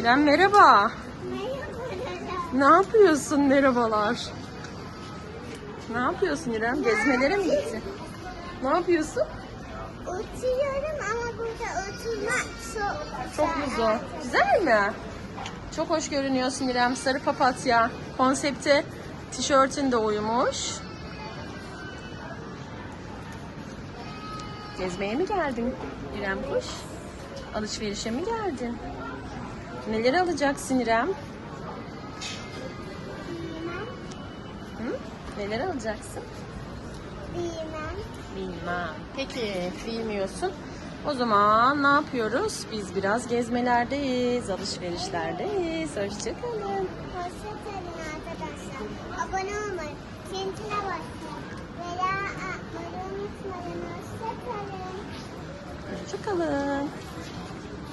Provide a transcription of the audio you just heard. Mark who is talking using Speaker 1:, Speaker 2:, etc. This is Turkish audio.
Speaker 1: İrem merhaba. Ne yapıyorsun? Merhabalar. Ne yapıyorsun İrem? Gezmelere mi gittin? Ne yapıyorsun?
Speaker 2: Oturuyorum ama burada oturmak çok
Speaker 1: Çok mu zor? Güzel mi? Çok hoş görünüyorsun İrem. Sarı papatya. Konsepte tişörtün de uymuş. Gezmeye mi geldin İrem kuş? Alışverişe mi geldin? Neler alacaksın İrem? Hı? Neler alacaksın?
Speaker 2: bilmem.
Speaker 1: Bilmem. Peki bilmiyorsun. O zaman ne yapıyoruz? Biz biraz gezmelerdeyiz, alışverişlerdeyiz. Hoşçakalın.
Speaker 2: Hoşçakalın arkadaşlar. Abone olmayı, kendine basın. Veya atmayı unutmayın. Hoşçakalın.
Speaker 1: Hoşçakalın.